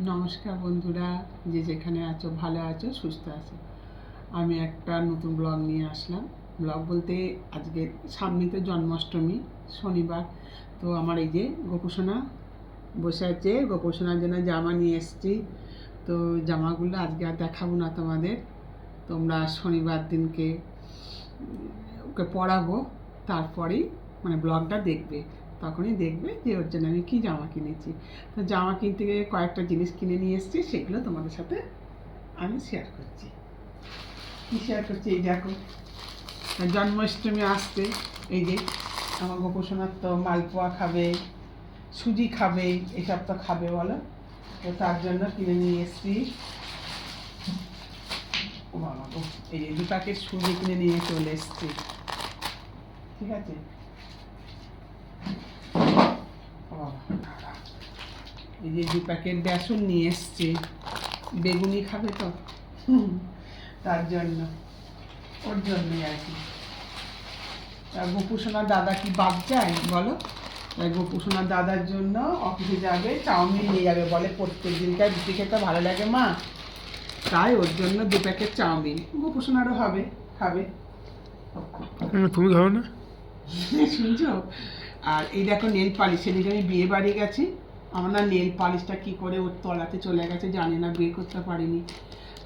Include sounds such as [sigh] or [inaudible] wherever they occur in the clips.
নমস্কার বন্ধুরা, যে যেখানে আছো, ভালো আছো, সুস্থ আছো। আমি একটা নতুন ব্লগ নিয়ে আসলাম। ব্লগ বলতে আজকে সামনে তো জন্মাষ্টমী, শনিবার। তো আমার এই যে গোপুসোনা বসে আছে, গোপুসোনার জন্য জামা নিয়ে এসেছি। তো জামাগুলো আজকে আর দেখাবো না তোমাদের। তোমরা শনিবার দিনকে ওকে পড়াবো, তারপরেই মানে ব্লগটা দেখবে। তখনই দেখবে যে ওর জন্য আমি কী জামা কিনেছি। তো জামা কিনতে গিয়ে কয়েকটা জিনিস কিনে নিয়ে এসেছি, সেগুলো তোমাদের সাথে আমি শেয়ার করছি। কী শেয়ার করছি? এই দেখো, জন্মাষ্টমী আসছে, এই যে আমার গোপোষণার তো মালপোয়া খাবে, সুজি খাবে, এসব তো খাবে বলো। তো তার জন্য কিনে নিয়ে এসেছি। ও বাবা এই দু প্যাকেট সুজি কিনে নিয়ে চলে এসেছি। ঠিক আছে। এই যে দু প্যাকেট বেসন নিয়ে এসছে। বেগুনি খাবে তো? তার জন্য। ওর জন্যই আর কি। আর গোপুসোনার দাদা কি বাদ যায়? বলো। তাই গোপুসোনার দাদার জন্য অফিসে যাবে চাউমিন নিয়ে যাবে বলে প্রত্যেক দিনকার রুটি খেতে ভালো লাগে মা। তাই ওর জন্য দু প্যাকেট চাউমিন। গোপুসোনারও হবে খাবে। তুমি খাও না [laughs] শুনছো? আর এই দেখো নেল পালিশ সেদিকে আমি বিয়ে বাড়ি গেছি। আমার না নেল পালিশটা কী করে ওর তলাতে চলে গেছে জানি না বের করতে পারিনি।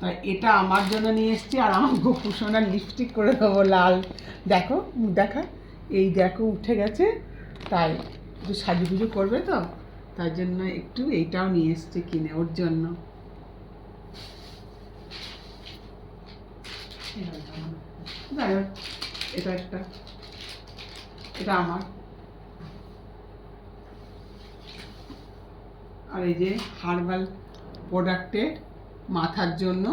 তা এটা আমার জন্য নিয়ে এসেছি আর আমার গোপুসোনার লিপস্টিক করে দেবো লাল। দেখো দেখা এই দেখো উঠে গেছে। তাই একটু সাজুগুজু করবে তো? তার জন্য একটু এইটাও নিয়ে এসেছি কিনে ওর জন্য। যাই হোক, এটা একটা। এটা আমার। আর এই যে হার্বাল প্রোডাক্টের মাথার জন্য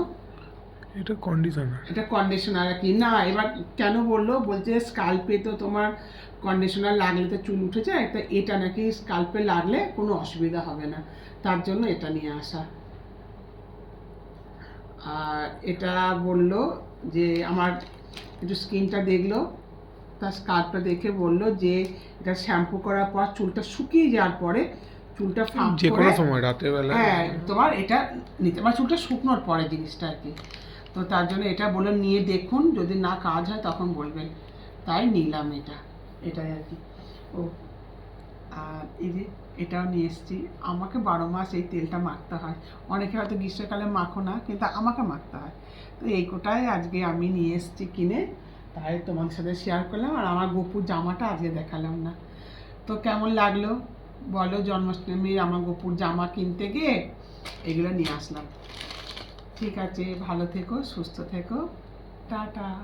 এটা কন্ডিশনার এটা কন্ডিশনার আর কি। না এবার কেন বলল? বলছে স্কাল্পে তো তোমার কন্ডিশনার লাগলে তো চুল উঠে যায় তো এটা নাকি স্কাল্পে লাগলে কোনো অসুবিধা হবে না। তার জন্য এটা নিয়ে আসা। আর এটা বলল যে আমার একটু স্কিনটা দেখল তার স্কাল্পটা দেখে বলল যে এটা শ্যাম্পু করার পর চুলটা শুকিয়ে যাওয়ার পরে চুলটা যে কোনো সময় রাতের বেলা হ্যাঁ তোমার এটা নিতে আমার চুলটা শুকনোর পরে জিনিসটা আর কি। তো তার জন্য এটা বলে নিয়ে দেখুন যদি না কাজ হয় তখন বলবেন। তাই নিলাম এটা এটাই আর কি। ও আর এই যে এটাও নিয়ে এসেছি। আমাকে বারো মাস এই তেলটা মাখতে হয়। অনেকে হয়তো গ্রীষ্মকালে মাখো না কিন্তু আমাকে মাখতে হয়। তো এই কোটাই আজকে আমি নিয়ে এসেছি কিনে। তাই তোমাদের সাথে শেয়ার করলাম। আর আমার গোপুর জামাটা আজকে দেখালাম না। তো কেমন লাগল? বলো জন্মাষ্টমীর আমার গোপুর জামা কিনতে গিয়ে এগুলো নিয়ে আসলাম। ঠিক আছে, ভালো থেকো, সুস্থ থেকো। টাটা।